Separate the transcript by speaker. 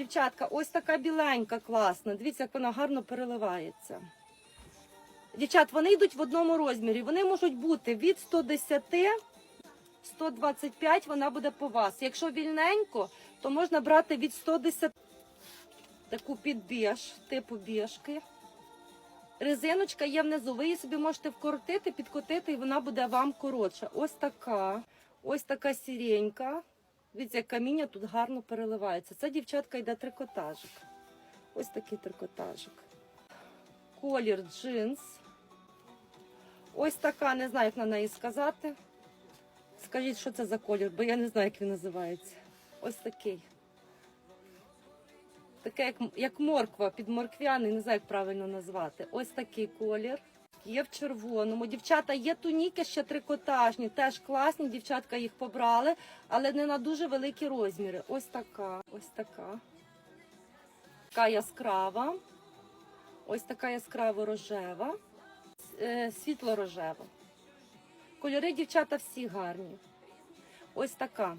Speaker 1: Дівчатка, ось така біленька класна. Дивіться, як вона гарно переливається. Дівчат, вони йдуть в одному розмірі. Вони можуть бути від 110 125 вона буде по вас. Якщо вільненько, то можна брати від 110 таку під біж, типу біжки. Резиночка є внизу. Ви її собі можете вкоротити, підкотити, і вона буде вам коротша. Ось така, ось така сіренька. Дивіться, як каміння тут гарно переливається. Це дівчатка йде трикотажик. Ось такий трикотажик. Колір джинс. Ось така, не знаю, як на неї сказати. Скажіть, що це за колір, бо я не знаю, як він називається. Ось такий. Таке, як, як морква, підморквяний, не знаю, як правильно назвати. Ось такий колір. Є в червоному. Дівчата, є туніки ще трикотажні, теж класні. Дівчатка їх побрали, але не на дуже великі розміри. Ось така, ось така. Така яскрава. Ось така яскраво рожева, е, світло рожева. Кольори дівчата всі гарні. Ось така.